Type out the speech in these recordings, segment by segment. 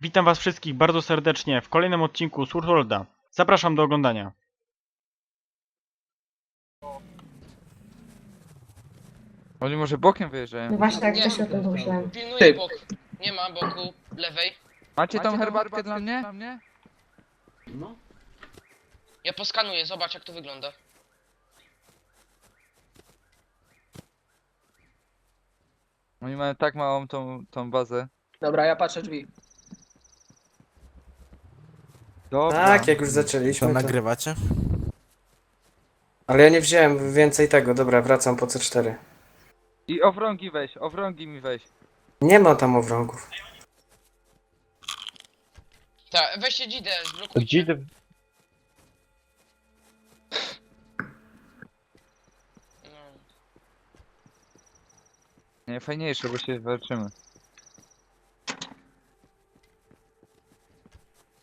Witam was wszystkich bardzo serdecznie w kolejnym odcinku Surholda. Zapraszam do oglądania. Oni może bokiem wyjeżdżają. No właśnie tak Nie. też o tym pomyślałem. Pilnuję Ty. bok. Nie ma boku lewej. Macie tą herbatkę dla mnie? No. Ja poskanuję, zobacz jak to wygląda. Oni mają tak małą tą, tą bazę. Dobra, ja patrzę drzwi. Dobra. Tak, jak już zaczęliśmy. To... nagrywacie? Ale ja nie wziąłem więcej tego. Dobra, wracam po C4. I owrągi weź, owrągi mi weź. Nie ma tam owrągów. Tak, weźcie dzidę, zblokujcie. No. Nie, fajniejsze, bo się walczymy.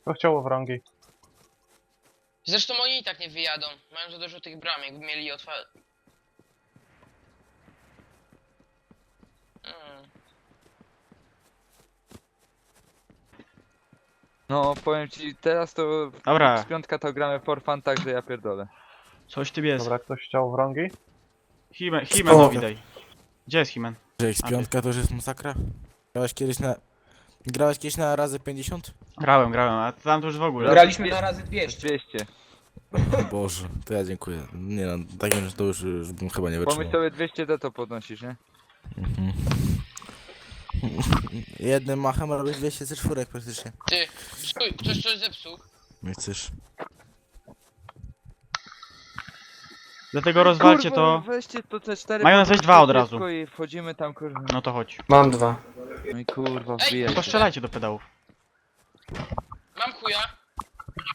To chciało wrągi. Zresztą oni i tak nie wyjadą. Mają za dużo tych bram, jakby mieli otwarte. Mm. No, powiem ci, teraz to Dobra. z piątka to gramy for fun, tak, że ja pierdolę. Coś ty jest. Dobra, ktoś chciał wrągi? Himen, Himenowi daj. Gdzie jest Himen? Że ich A, piątka to już jest masakra? Grałeś kiedyś na... Grałeś kiedyś na razy 50? Grałem, grałem, a tam to już w ogóle. Graliśmy na razy 200. 200. O Boże, to ja dziękuję. Nie no, takim że to już, już bym chyba nie Pomyśl wytrzymał. sobie 200 D to podnosisz, nie? Mhm. Jednym machem robisz 200 ze czwórek praktycznie. Ty, stój, ktoś coś zepsuł. Nie chcesz. Dlatego rozwalcie Kurwa, to. weźcie to te 4 Mają nas weź dwa od razu. I wchodzimy tam, kurwa. No to chodź. Mam dwa. No i kurwa, Ej, wbijaj. No to strzelajcie do pedałów. Mam chuja.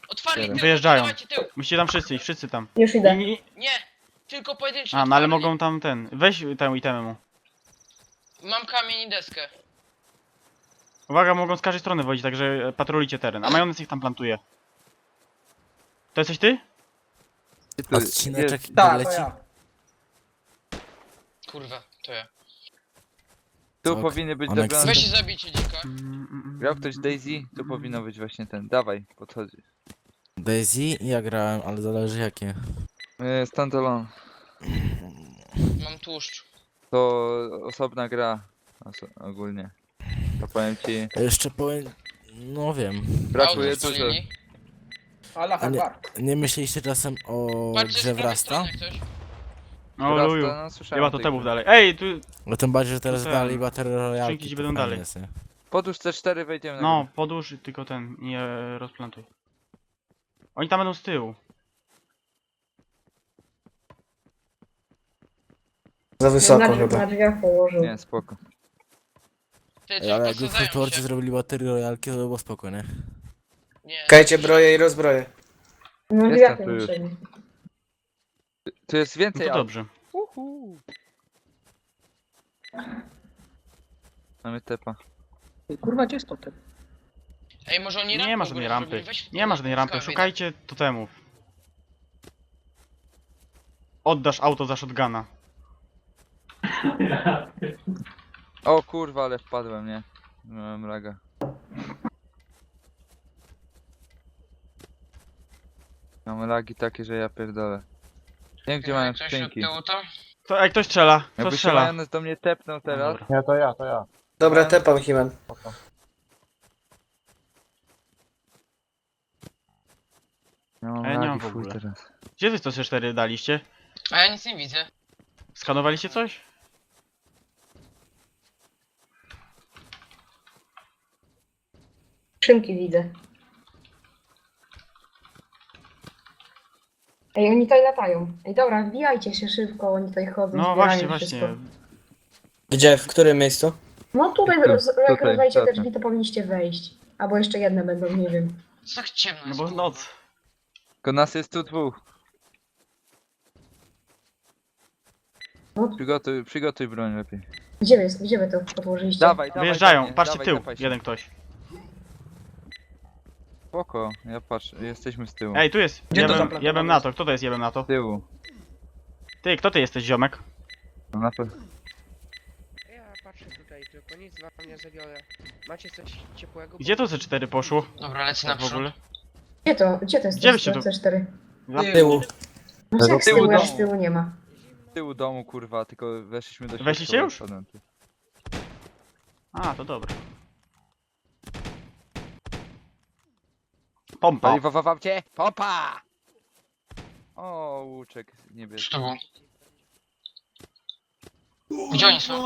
Otwarli tył, Wyjeżdżają. dawajcie tył. Musicie tam wszyscy iść, wszyscy tam. Już idę. i, Nie, tylko pojedynczy. a, no ale otwarli. mogą tam ten. Weź tę itemę mu. Mam kamień i deskę. Uwaga, mogą z każdej strony wchodzić, także e, patrolicie teren. A majonez ich tam plantuje. To jesteś ty? Odcineczek Tak, to leci? ja. Kurwa, to ja. Tu Ok. powinny być One dobre. chcą- Weź i zabijcie dzika. Grał ktoś Daisy? Tu powinno być właśnie ten. Dawaj, podchodzi. Daisy? Ja grałem, ale zależy jakie. E, Standalone. Mam tłuszcz. To osobna gra. Oso ogólnie. To powiem ci. Jeszcze powiem... No wiem. Brakuje Auto dużo. Allah nie- Akbar. Nie myśleliście czasem o Patrzcie grze z prawej wrasta? strony ktoś. O Rasta, luju. no, słyszałem Chyba o to tej grze. dalej. Ej, tu. No tym bardziej, że teraz ten, dali Battle Royale. skrzynki ci będą dalej. Podłóż C4 wejdziemy na No, górę. podłóż tylko ten, nie rozplantuj. Oni tam będą z tyłu. Za wysoko na, chyba. na drzwiach położył. Nie, spoko. Ale jakby w posadzają się. zrobili Battle Royale, to by było spoko, nie? Nie. Kajcie broje i rozbroje. No Jestem drzwiach tu nie już. Tu jest No więcej to dobrze. Uhu. Mamy tepa. Kurwa, gdzie jest to ten? Ej, może oni Nie ma żadnej rampy. Nie ma żadnej rampy. Szukajcie totemów. Oddasz auto za shotguna. O kurwa, ale wpadłem, nie? Miałem laga. Mam lagi takie, że ja pierdolę. Nie wiem, gdzie mają Ktoś od skrzynki. tyłu to? To, ej, ktoś strzela. Kto Jakby się strzela? majonez do mnie tepnął No teraz, dobra. Nie, to ja, to ja. Dobra, tepam Himan. Spoko. ja mam Ej, nie mam w chuj ogóle. teraz. Gdzie wy 104 daliście? A ja nic nie widzę. Skanowaliście coś? Skrzynki widzę. Ej, oni tutaj latają. Ej, dobra, wbijajcie się szybko, oni tutaj chodzą. No zbierają właśnie, właśnie. wszystko. Gdzie? W którym miejscu? No tutaj, Tu, roz, jak tutaj, rozwalicie te tak, drzwi, to powinniście wejść. Albo jeszcze jedne będą, nie wiem. Co tak ciemno No jest, bo noc. Tylko nas jest tu dwóch. No. Przygotuj, przygotuj broń lepiej. Gdzie wy, gdzie wy to podłożyliście? Dawaj, dawaj. Wyjeżdżają, dawaj, patrzcie dawaj, tył. Jeden ktoś. Spoko, ja patrzę, jesteśmy z tyłu. Ej, tu jest. Gdzie to Jebem, zaplanowane jebem na to. Kto to jest jebem na to? Z tyłu. Ty, kto ty jesteś, ziomek? No na pewno. Ja patrzę tutaj tylko To nic wam nie zabiorę. Macie coś ciepłego? Gdzie to C4 poszło? Dobra, lecę Tak w ogóle? Gdzie to? Gdzie to jest Gdzie wyście to- C4? Z tyłu. No jak z tyłu tyłu, jak domu. z tyłu nie ma. Z tyłu domu, kurwa, tylko weszliśmy do środka. Weszliście już? tu. A, to dobra. Pompa. Paliwo w aucie! Popa! O, łuczek niebieski. Tu. Gdzie oni są?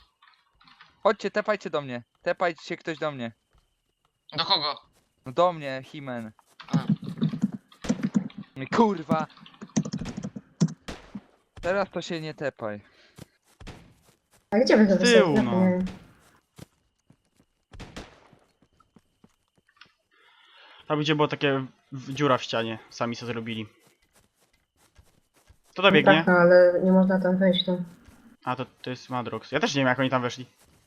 Chodźcie, tepajcie do mnie. Tepajcie się ktoś do mnie. Do kogo? No do mnie, Himen. A. Kurwa. Teraz to się nie tepaj. A gdzie wy to Z tyłu, no. Tam gdzie było takie w- dziura w ścianie. Sami sobie zrobili. Kto dobiegnie? Tak, ale nie można tam wejść tu. A, to, to jest Madrox. Ja też nie wiem jak oni tam weszli.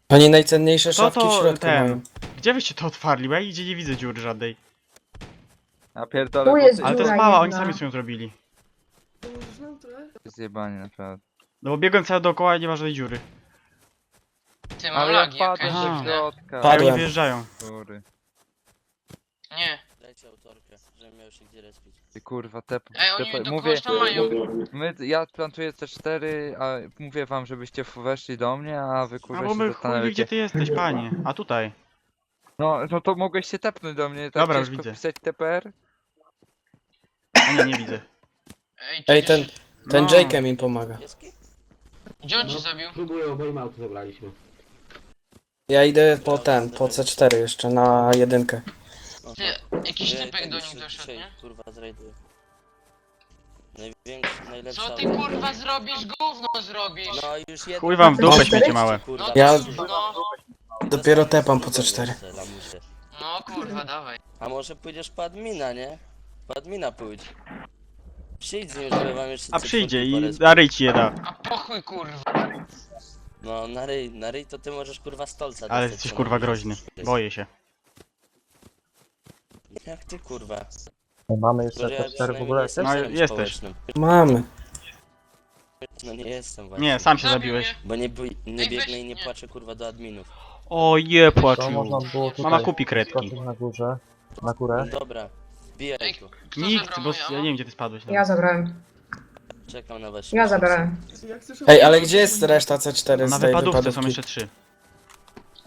Oni najcenniejsze To szafki to w środku ten. mają. Gdzie wyście to otwarli? Bo ja nigdzie nie widzę dziury żadnej. A pierdolę, Tu bo jest ty- Ale to jest Dziura mała, oni jedna. sami sobie ją zrobili. Zjebanie naprawdę. No bo biegłem cały dookoła i nie ma żadnej dziury. Ty, mam Ale ja lagi jakieś wpadłem Aha. do dziwne. środka. A Padłem. oni wyjeżdżają. Góry. Nie. Się gdzie respić. Ty kurwa, tep... Ej, oni tepaj. do Mówię, kogoś tam mają. my, ja plantuję C4, a mówię wam, żebyście weszli do mnie, a wy A kurwa bo się my chuj wie, zastanawiacie. gdzie ty jesteś, panie. A tutaj. No, no to mogłeś się tepnąć do mnie, tak Dobra, już ciężko widzę. wpisać TPR? A nie, nie widzę. Ej, Ej, przecież- ten, ten No. Jake'em im pomaga. Gdzie on cię zabił? Próbuję, obejmę auto zabraliśmy. Ja idę po ten, po C4 jeszcze na jedynkę. Ty, jakiś typek do nich doszedł, nie? Kurwa, zrajduję. Największy, najlepszy Co ty kurwa zrobisz? Gówno zrobisz! No już jedno. Chuj wam w dupę śmiecie małe. No, Ja- Dopiero tepam po C4. Lamusie. no kurwa, dawaj. A może pójdziesz po admina, nie? Po admina pójdź. Przyjdź z nim, żeby wam jeszcze A C4 przyjdzie i porez- na ryj ci je da. A pochuj kurwa. No na ryj, na ryj to ty możesz kurwa stolca Ale dostać, jesteś co kurwa groźny. Boję się. Jak ty kurwa? Mamy jeszcze te cztery w ogóle No, jesteś. Mamy. No nie jestem właśnie. Nie, sam się Zabił zabiłeś. Bo nie, bój- nie biegnę i nie płaczę kurwa do adminów. O je To płaczu. można było tutaj Mama kupi kredki. skoczyć na górze, na górę. No dobra, wbijaj tu. Kto Nikt, zabrał bo ja nie wiem gdzie ty spadłeś. Ja zabrałem. Czekam na was. Ja zabrałem. Ej, ale gdzie jest reszta C4 No, Na z tej wypadówce są wypadówki? jeszcze trzy.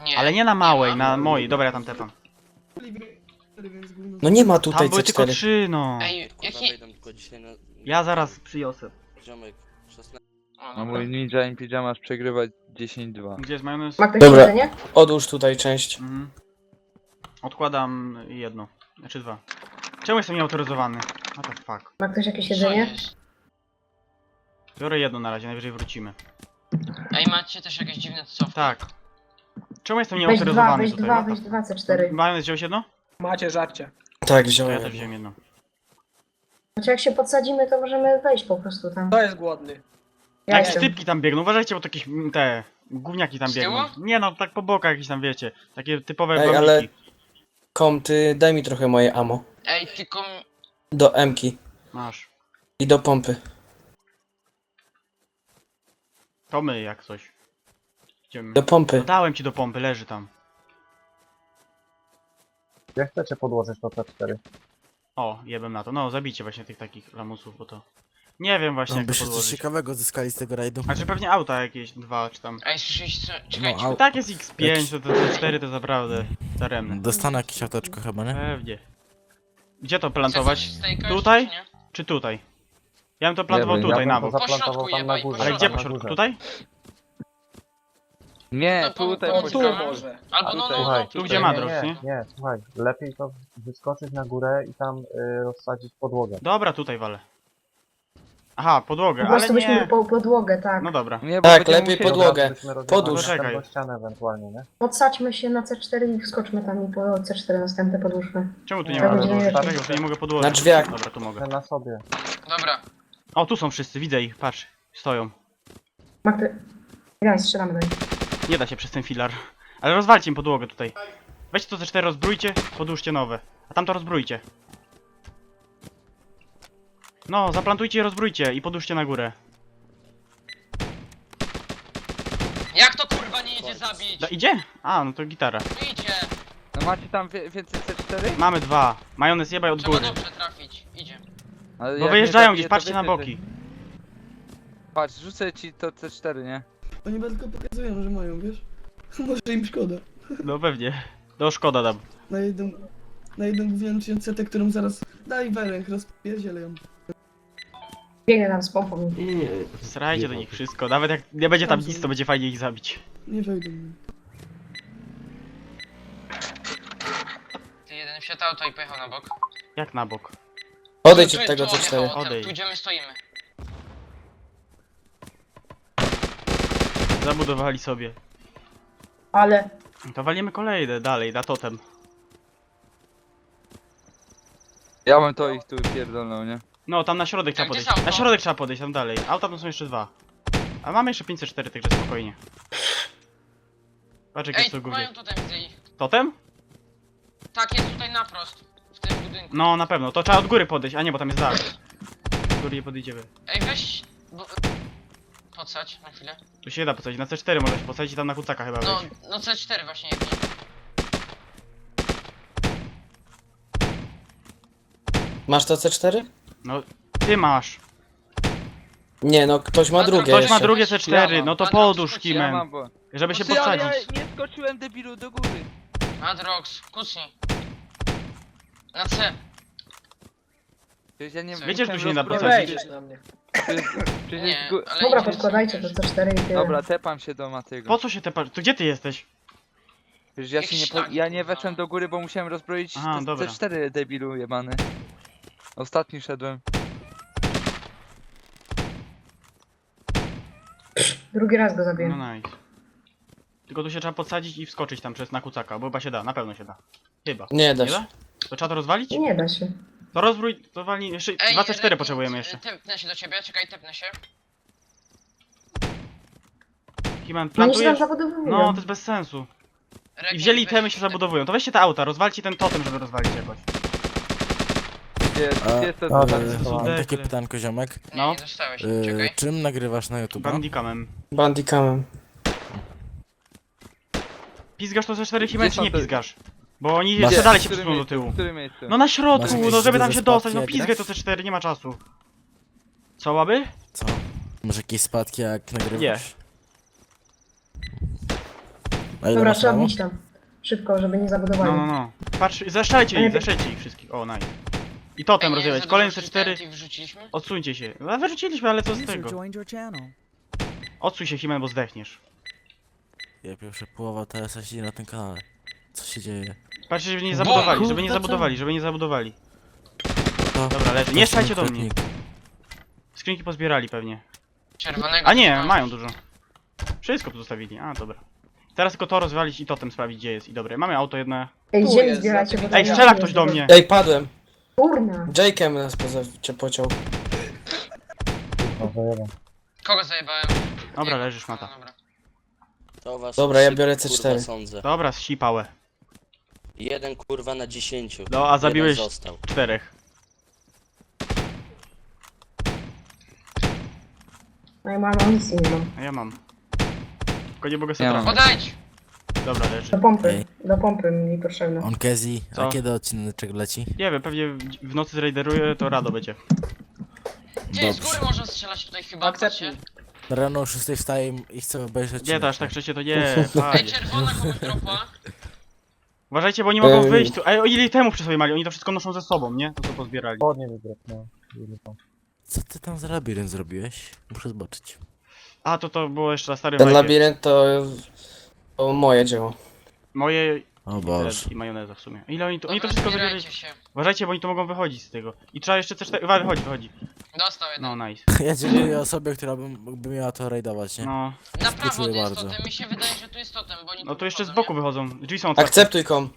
Nie. Ale nie na małej, ma. na mojej. Dobra, ja tam tepam. No nie ma Tam tutaj były tylko C4. trzy, no. Ej, Kurwa, jaki... wejdą tylko dzisiaj na... Ja zaraz przyniosę. Ziomek, 16... O, No mój ninja in pyjamas przegrywa 10-2. Gdzie jest majonez? Ma ktoś Dobra. jedzenie? Odłóż tutaj część. Mhm. Odkładam jedno. Znaczy dwa. Czemu jestem nieautoryzowany? What the fuck. Ma ktoś jakieś jedzenie? jest? Biorę jedno na razie, najwyżej wrócimy. Ej, macie też jakieś dziwne co? Tak. Czemu jestem Weź dwa, nieautoryzowany weź tutaj? dwa, What the weź dwa C4. Majonez wziąłeś jedno? Macie żarcie. Tak, To ja wziąłem. też wziąłem jedno. Znaczy jak się podsadzimy, to możemy wejść po prostu tam. To jest głodny. Ja Jakieś jestem. typki tam biegną, uważajcie, bo to jakieś mm, te gówniaki tam Z biegną. tyłu? Nie no, tak po bokach jakieś tam wiecie. Takie typowe Ej, ale- Kom, ty daj mi trochę moje ammo. Ej, tylko... Do M-ki. Masz. I do pompy. To my jak coś. Idziemy. Do pompy. Dałem ci do pompy, leży tam. Jak chcecie podłożyć to C4? O, jebem na to. No, zabicie właśnie tych takich lamusów, bo to... Nie wiem właśnie No, jak to byście coś podłożyć. ciekawego zyskali z tego rajdu. Znaczy pewnie auta jakieś dwa czy tam. Ej, słyszeliście co? Czekajcie. No, au- Tak jest X5, to to T4 to naprawdę daremne. Dostanę jakieś auteczko chyba, nie? Pewnie. Gdzie to Chcecie plantować? stejka Tutaj? czy nie? Czy tutaj? Ja bym to plantował Ja tutaj, bym na to bok. zaplantował środku tam na jebaj, po górze. Ale gdzie tam po na środku? górze. Tutaj? Nie, No, po- tutaj po- O, chodź. tu może. Albo no, no, no, Słuchaj, Tu gdzie ma nie, nie? nie, nie, słuchaj, lepiej to wyskoczyć na górę i tam y, rozsadzić podłogę. Dobra, tutaj walę. Aha, podłogę, Po ale prostu byśmy nie. po podłogę, tak. No dobra. Nie, bo Tak, będziemy lepiej musieli- podłogę. Podłóż. następną ścianę ewentualnie, nie? Podsadźmy się na C4 i wskoczmy tam i po C4 następne podłóżmy. Czemu tu nie To ma będzie podłogi? tu nie mogę podłożyć. Na drzwiach. Dobra, tu mogę. Na sobie. Dobra. O, tu są wszyscy, widzę ich, patrz. Stoją. Ma kto... Ja strzelamy do nich. Nie da się przez ten filar. Ale rozwalcie im podłogę tutaj. Weźcie to te cztery, rozbrójcie, podłóżcie nowe. A tam to rozbrójcie. No, zaplantujcie i rozbrójcie i podłóżcie na górę. Jak to kurwa nie jedzie za zabić! Da, idzie? A, no to gitara. Idzie! No macie tam wie, więcej C4? Mamy dwa. Majonez jebaj od Trzeba góry. dobrze trafić. Idzie. Ale Bo jak wyjeżdżają gdzieś, to patrzcie na boki. Patrz, rzucę ci to C4, nie? Oni tylko pokazują, że mają, wiesz? Może im szkoda. No pewnie. To szkoda dam. Na jedną, na jedną gównianą tysiącetę, którą zaraz daj weręch, rozpierdzielę ją. Biegnę tam z pompą. Nie, nie, Srajcie do nich wszystko. Nawet jak nie będzie tam nic, to będzie fajnie ich zabić. nie wejdą. Ty jeden wsiadł auto i pojechał na bok. Jak na bok. Odejdź od tego tu odjechał, C4. o, Odejdź. Tu gdzie my stoimy. Zabudowali sobie. Ale To walimy kolejne dalej, na totem. Ja bym to ich tu pierdolnął, nie? No, tam na środek trzeba podejść. Na środek trzeba podejść, tam dalej. Auta tam są jeszcze dwa. A mamy jeszcze 504, także spokojnie. Patrz jak Ej, jest to góry. mają tutaj widzę ich. Totem? Tak, jest tutaj naprost. W tym budynku. No, na pewno. To trzeba od góry podejść, a nie, bo tam jest dach. Od góry nie podejdziemy. Ej, weź... Bo... Na chwilę. Tu się da posadzić, na C4 możesz posadzić i tam na kucaka chyba No, wejść. no C4 właśnie jedni. Masz to C4? No, ty masz. Nie, no ktoś ma drugie Ktoś ma jeszcze. drugie Ja C4, mam. no to podłóż ja Ja mam, bo... żeby się Znaczy, ja- podsadzić. Ja nie skoczyłem debilu do góry. Adrox, kucnij. Na C. Przecież ja nie? Wiecie, że tu się nie da Nie wejdziesz na mnie. Przecież, Nie, gu- ale dobra, idzie podkładajcie to C4 i tyle. Dobra, tepam się do Matego. Po co się te... To gdzie ty jesteś? Przecież ja się nie po... Ja nie weszłem do góry, bo musiałem rozbroić Aha, te- dobra. C4 debilu jebany. Ostatni szedłem. Drugi raz go zabiję. No nice. Tylko tu się trzeba podsadzić i wskoczyć tam przez na kucaka, bo chyba się da, na pewno się da. Chyba. Nie da Nie się. da? To trzeba to rozwalić? Nie da się. To rozbrój, to walnij, jeszcze Ej, 2 C4 re- potrzebujemy jeszcze. Tepnę się do ciebie, czekaj, tepnę się. Himan, No oni się tam plantujesz? zabudowują. No, to jest bez sensu. I Rekin, wzięli weź temy się tep- zabudowują. To weźcie te auta, rozwalcie ten totem, żeby rozwalić jakoś. Gdzie gdzie jest tutaj? jest to. Mam takie Dekle. pytanko, ziomek. Nie, No. nie dostałeś, czekaj. czym nagrywasz na YouTube? Bandicamem. Bandicamem. Pizgasz to C4 Himan, Gdzie czy nie te- pizgasz? Bo oni Masz- jeszcze dalej się którym przesuną do tyłu. No na środku, jakieś no żeby tam się dostać, spadki, no jak pizgaj to grasz? C4, nie ma czasu. Co łaby? Co? Może jakieś spadki jak nagrywasz? Nie. A ile Dobra, masz trzeba mało? bić tam. Szybko, żeby nie No, zabudowali. no, no. Patrz, zeszczajcie ich, zeszczajcie ich wszystkich. O, nice. I totem Kolejne dużo C4, TNT wrzuciliśmy? odsuńcie się. No wyrzuciliśmy, ale co z tego? Odsuń się Himen, bo zdechniesz. Ja pierwsza połowa TS siedzi na tym kanale. Co się dzieje? Patrzcie, żeby nie zabudowali, żeby nie co? zabudowali, żeby nie zabudowali. To, Dobra, leży. Nie strzelajcie do mnie. Skrzynki pozbierali pewnie. Czerwonego. A nie, mają dużo. Wszystko tu zostawili. A, dobra. Teraz tylko to rozwalić i totem sprawdzić, gdzie jest. I dobre. Mamy auto jedno. Ej, Tu ziemi jest, zbieracie, bo Ej, ja strzela ktoś do mnie! Ej, padłem. Kurna! Jake'em nas poza... cię pociął. Kogo zajebałem? Dobra, leżysz, no, mata. dobra. To was Dobra, ja biorę kurwa, C4. sądzę. Dobra, zsipałe. Jeden kurwa na dziesięciu. No, a zabiłeś Jeden został. czterech. No i mam amunicji nie mam. A ja mam. Tylko nie mogę sobie Ja mam. trafić. Podejdź! Dobra, leży. Do pompy. Ej. Do pompy mi potrzebne. On Kezi, Co? a kiedy odcinek leci? Nie wiem, pewnie w- nocy zraideruję, to rado będzie. Ty, z góry można strzelać tutaj chyba, Akceptuj. Rano o 6 wstaję i chcę obejrzeć Nie, to aż odcinek. tak wcześnie to nie, Ej, fajnie. czerwona komuś dropa. Uważajcie, bo oni mogą Ej. wyjść tu. Ej, o ile temu przy sobie mali, oni to wszystko noszą ze sobą, nie? To co pozbierali. Spodnie wygrać, no. Co ty tam za labirynt zrobiłeś? Muszę zobaczyć. A, to to było jeszcze na starym Ten labirynt to... To moje dzieło. Moje O Boże. i majoneza w sumie. Ile oni to, oni to Dobra, wszystko zabierali? zbierajcie się. Uważajcie, bo oni to mogą wychodzić z tego. I trzeba jeszcze C4... Uwaga, wychodzi, wychodzi. Dostał jeden. No, nice. Ja dziękuję osobie, która by, by miała to rajdować, nie? No, Na prawo Współczuję tu jest bardzo. totem, mi się wydaje, że tu jest totem, bo oni no tu to jeszcze z boku nie? wychodzą. Drzwi są otwarte. Akceptuj kom.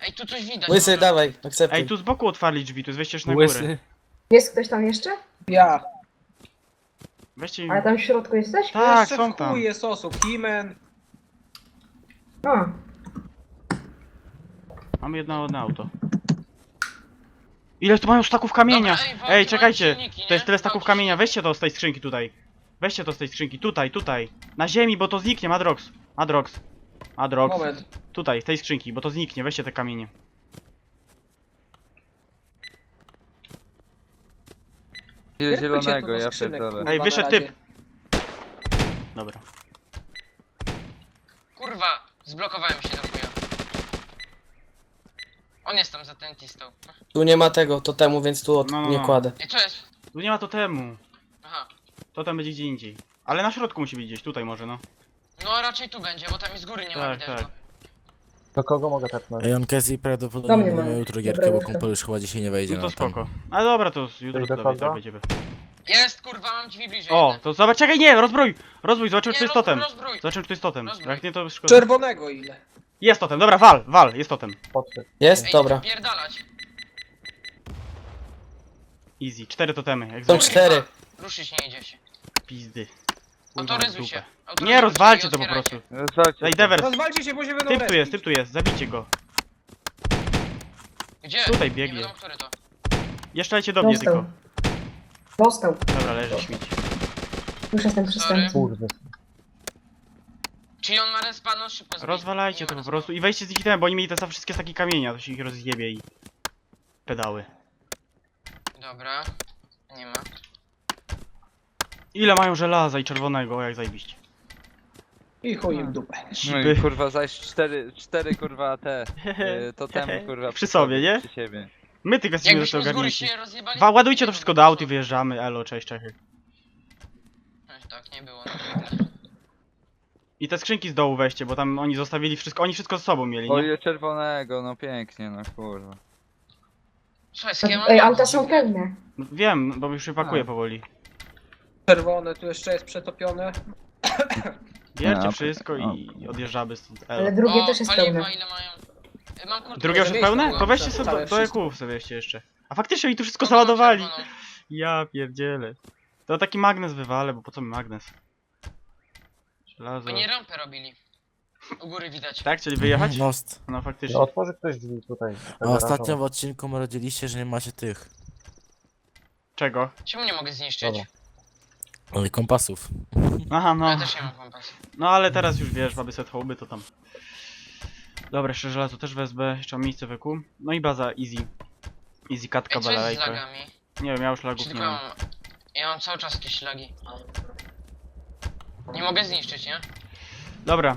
Ej, tu coś widać. Łysy, dobra. dawaj, Ej, akceptuj. tu z boku otwarli drzwi, tu jest wejście jeszcze na górę. Łysy. Jest ktoś tam jeszcze? Ja. Weźcie im... Ale tam w środku jesteś? Tak, Jeszcze są w tam. chuj jest osób. Himen. A, Mamy jedno ładne auto. Ile tu mają staków kamienia? Dobra, ej, walki, Ej, mają czekajcie. silniki, To jest nie? tyle staków kamienia, weźcie to z tej skrzynki tutaj. Weźcie to z tej skrzynki, tutaj, tutaj. Na ziemi, bo to zniknie, Madrox. Madrox. Adrox. Moment. Tutaj, w tej skrzynki, bo to zniknie, weźcie te kamienie. Ile zielonego, tu do ja skrzynek, pierdolę. kurwa, Ej, na wyszedł razie. typ. Dobra. Kurwa, zblokowałem się chuja. On jest tam za dentistą. Tu nie ma tego totemu, więc tu od... No, no, nie no. kładę. I co jest? Tu nie ma totemu. Aha. Totem będzie gdzie indziej. Ale na środku musi być gdzieś, tutaj może, no. No raczej tu będzie, bo tam i z góry nie ma Tak, widać tak. go. Do kogo mogę tepnąć? Ej, on Casey Do prawdopodobnie mam. miał jutro Dobra, gierkę, bo kumpel już chyba dzisiaj nie wejdzie No na to ten. spoko. Ale dobra, to jutro do to kogo? będziemy. Jest kurwa, mam drzwi bliżej. O, jeden. to zobacz, czekaj, nie, rozbrój! Rozbrój, zobaczymy, czy to jest totem. Rozbrój. Zobaczymy, czy to jest totem. Rozbrój. Jak nie, to szkoda. Czerwonego ile? Jest totem, dobra, wal, wal, jest totem. Podszedł. Jest? Ej, Dobra. pierdalać. Easy, cztery totemy, jak Są zwykle. cztery. Ruszyć nie idzie się. Pizdy. Kurwa, Autoryzuj dupę. się. Nie, Autoryzuj rozwalcie się i to po otwierajcie. prostu. Rozwalcie Ej, to. Dever, Rozwalcie się, bo się będą typ tu jest, typ tu jest, zabijcie go. Gdzie? Tutaj Nie biegnie. wiadomo, który to. Jeszcze lecie do mnie Dostał. tylko. Dostał. Dobra, leży śmieć. Już jestem przystępny. Kurde. Czyli on ma respa, no szybko zbij. Rozwalajcie Nie to ma po prostu i wejdźcie z ich item, bo oni mieli te wszystkie takie kamienia, to się ich rozjebie i... Pedały. Dobra. Nie ma. Ile mają żelaza i czerwonego, jak zajebiście. I chuj im w dupę. No i kurwa zaś cztery, cztery kurwa te y, totemy kurwa Przy sobie, nie? Przy siebie. My tylko jesteśmy Jakbyśmy jeszcze z góry ogarnięci. się rozjebali... Wa, ładujcie to wszystko do aut i wyjeżdżamy, elo, cześć, cześć. Tak, nie było. No. I te skrzynki z dołu weźcie, bo tam oni zostawili wszystko, oni wszystko z sobą mieli, O nie? ile czerwonego, no pięknie, no kurwa. Słuchaj, z kim Ej, auta są pełne. No, wiem, bo już się pakuje powoli. Czerwone tu jeszcze jest przetopione. Bierzcie No, wszystko i odjeżdżamy stąd, Ale elo. drugie też jest pełne. ile mają? Mam kurtkę. Drugie już jest pełne? To weźcie sobie do, do eków sobie weźcie jeszcze. A faktycznie oni tu wszystko załadowali. Ja pierdzielę. To taki magnes wywalę, bo po co mi magnes? Żelazo. Oni rampę robili. U góry widać. Tak, chcieli wyjechać? Most. No faktycznie. No, otworzy ktoś drzwi tutaj. A ostatnio w odcinku mrodziliście, że nie macie tych Czego? Czemu nie mogę zniszczyć? Dobra. ale kompasów. Aha, No. Ja no. też nie mam kompasu. No ale teraz już wiesz, baby set hołby to tam. Dobra, jeszcze żelazo też wezmę, jeszcze mam miejsce w eku. No i baza easy. Easy katka Ej, co jest z balajka. lagami? Nie wiem, ja już Czy lagów nie tylko mam. mam... Ja mam cały czas jakieś lagi. Nie mogę zniszczyć, nie? Dobra.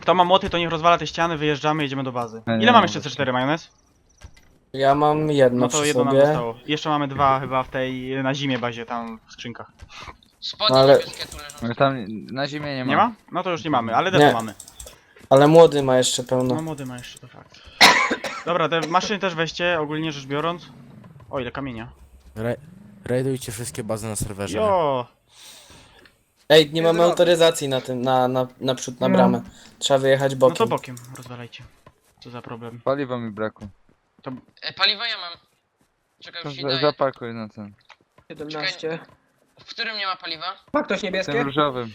Kto ma młoty, to niech rozwala te ściany, wyjeżdżamy, jedziemy do bazy. Ja Ile mam jeszcze C4 majonez? Ja mam jedno No to przy jedno nam sobie. zostało. Jeszcze mamy dwa chyba w tej, na zimie bazie, tam w skrzynkach. Spodnie Ale- niebieskie tu leżą. No tam na zimie nie ma. Nie ma? No to już nie mamy, ale depo Nie. mamy. Ale młody ma jeszcze No pełno. młody ma jeszcze, to fakt. Dobra, te maszyny też weźcie, ogólnie rzecz biorąc. O, ile kamienia. Raidujcie wszystkie bazy na serwerze. Jo! Ej, nie mamy autoryzacji na tym, na, na, naprzód na No. bramę. Trzeba wyjechać No bokiem. to bokiem, rozwalajcie. Co za problem. Paliwa mi brakło. E, paliwa ja mam. Czekaj, To już ci za- daję. Zapakuj na ten. 17. W którym nie ma paliwa? Ma ktoś Tym niebieskie? różowym.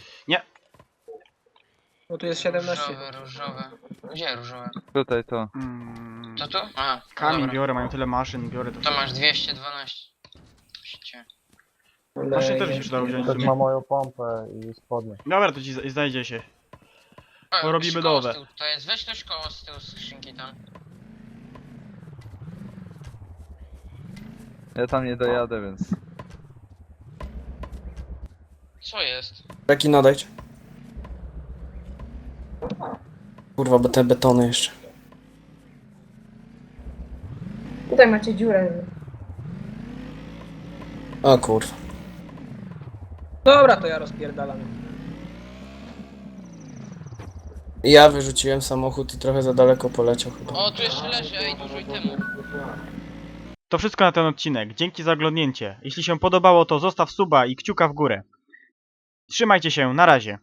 Bo tu jest 17. Różowe, różowe. Gdzie różowe? Tutaj to. Mm, To tu? A, kamień dobra. biorę, mają tyle maszyn, biorę to. To masz 212. Ście. Maszyn też się przydało wziąć w Ktoś sumie. ma moją pompę i spodnie. Dobra, to ci znajdzie się. O, Porobimy jakieś koło nowe. z tyłu. To jest, weź ktoś koło z tyłu skrzynki tam. Ja tam nie dojadę, więc. Co jest? Taki nadać. Kurwa, bo te betony jeszcze. Tutaj macie dziurę. O kurwa. Dobra, to ja rozpierdalam. Ja wyrzuciłem samochód i trochę za daleko poleciał chyba. O, tu jeszcze leży, ej, dużo temu. To wszystko na ten odcinek. Dzięki za oglądnięcie. Jeśli się podobało, to zostaw suba i kciuka w górę. Trzymajcie się, na razie.